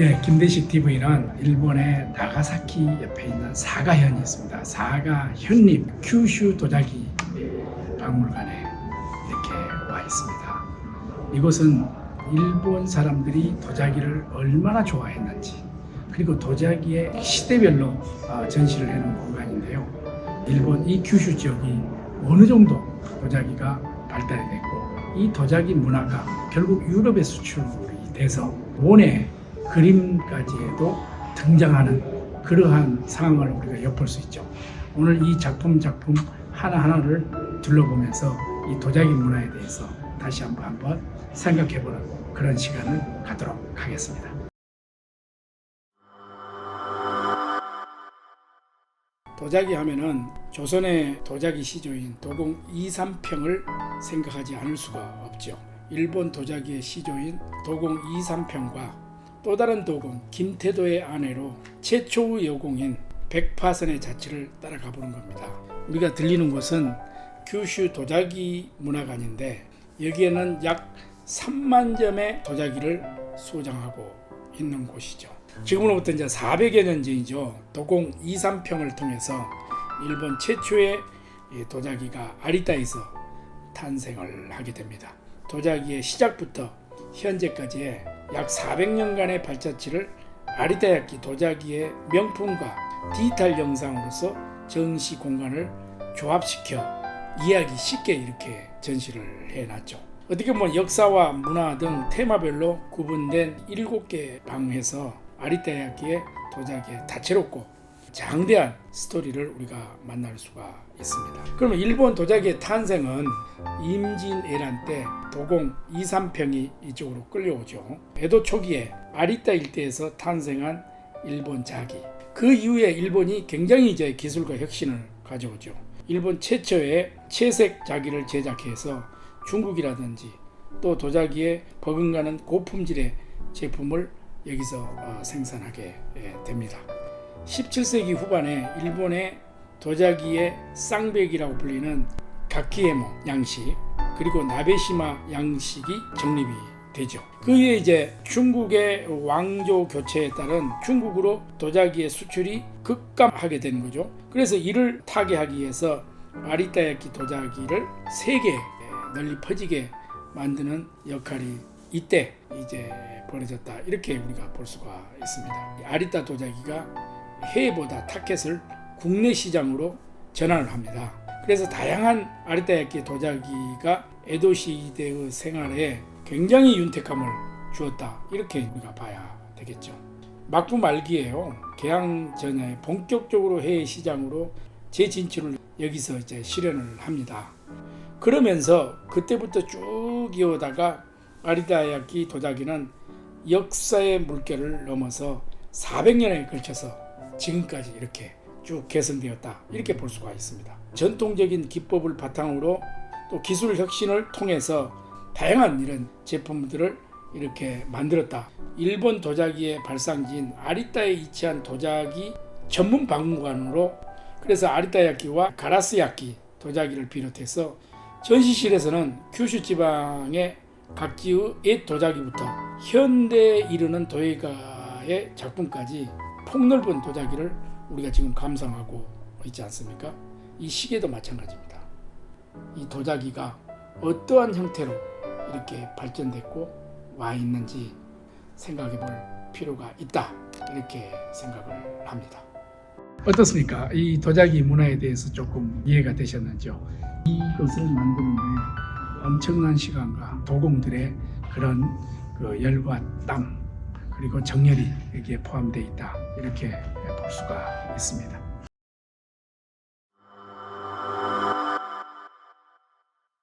예, 김대식 TV는 일본의 나가사키 옆에 있는 사가현이 있습니다. 사가현립 큐슈 도자기 박물관에 이렇게 와 있습니다. 이곳은 일본 사람들이 도자기를 얼마나 좋아했는지 그리고 도자기의 시대별로 어, 전시를 해놓은 공간인데요. 일본 이 큐슈 지역이 어느 정도 도자기가 발달이 됐고 이 도자기 문화가 결국 유럽에 수출이 돼서 모네 그림까지도 등장하는 그러한 상황을 우리가 엿볼 수 있죠. 오늘 이 작품 작품 하나하나를 둘러보면서 이 도자기 문화에 대해서 다시 한번 한번 생각해보는 그런 시간을 갖도록 하겠습니다. 도자기 하면은 조선의 도자기 시조인 도공 이삼평을 생각하지 않을 수가 없죠. 일본 도자기의 시조인 도공 이삼평과 또 다른 도공 김태도의 아내로 최초의 여공인 백파선의 자취를 따라가 보는 겁니다. 우리가 들리는 곳은 규슈 도자기 문화관인데 여기에는 약 3만 점의 도자기를 소장하고 있는 곳이죠. 지금으로부터 이제 400여 년 전이죠. 도공 2, 3평을 통해서 일본 최초의 이 도자기가 아리따에서 탄생을 하게 됩니다. 도자기의 시작부터 현재까지의 약 400년간의 발자취를 아리따야끼 도자기의 명품과 디지털 영상으로서 전시 공간을 조합시켜 이해하기 쉽게 이렇게 전시를 해놨죠. 어떻게 보면 역사와 문화 등 테마별로 구분된 7개 방에서 아리따야끼의 도자기의 다채롭고 장대한 스토리를 우리가 만날 수가 있습니다. 그러면 일본 도자기의 탄생은 임진왜란 때 도공 2, 3평이 이쪽으로 끌려오죠. 에도 초기에 아리따 일대에서 탄생한 일본 자기. 그 이후에 일본이 굉장히 이제 기술과 혁신을 가져오죠. 일본 최초의 채색 자기를 제작해서 중국이라든지 또 도자기에 버금가는 고품질의 제품을 여기서 어, 생산하게 예, 됩니다. 17세기 후반에 일본의 도자기의 쌍백이라고 불리는 가키에모 양식 그리고 나베시마 양식이 정립이 되죠. 그 이후에 이제 중국의 왕조 교체에 따른 중국으로 도자기의 수출이 급감하게 되는 거죠. 그래서 이를 타개하기 위해서 아리따야키 도자기를 세계에 널리 퍼지게 만드는 역할이 이때 이제 벌어졌다 이렇게 우리가 볼 수가 있습니다. 아리따 도자기가 해외보다 타켓을 국내 시장으로 전환을 합니다. 그래서 다양한 아리따야끼 도자기가 에도 시대의 생활에 굉장히 윤택함을 주었다 이렇게 우리가 봐야 되겠죠. 막부 말기에요. 개항 전에 본격적으로 해외 시장으로 재진출을 여기서 이제 실현을 합니다. 그러면서 그때부터 쭉 이어다가 아리다야키 도자기는 역사의 물결을 넘어서 400년에 걸쳐서 지금까지 이렇게 쭉 개선되었다 이렇게 볼 수가 있습니다. 전통적인 기법을 바탕으로 또 기술 혁신을 통해서 다양한 이런 제품들을 이렇게 만들었다. 일본 도자기의 발상지인 아리따에 위치한 도자기 전문 박물관으로 그래서 아리따야끼와 가라스야끼 도자기를 비롯해서 전시실에서는 규슈 지방의 각지의 옛 도자기부터 현대에 이르는 도예가의 작품까지 폭넓은 도자기를 우리가 지금 감상하고 있지 않습니까? 이 시계도 마찬가지입니다. 이 도자기가 어떠한 형태로 이렇게 발전됐고 와 있는지 생각해 볼 필요가 있다. 이렇게 생각을 합니다. 어떻습니까? 이 도자기 문화에 대해서 조금 이해가 되셨는지요? 이것을 만드는데 엄청난 시간과 도공들의 그런 그 열과 땀 그리고 정열이 여기에 포함되어 있다 이렇게 볼 수가 있습니다.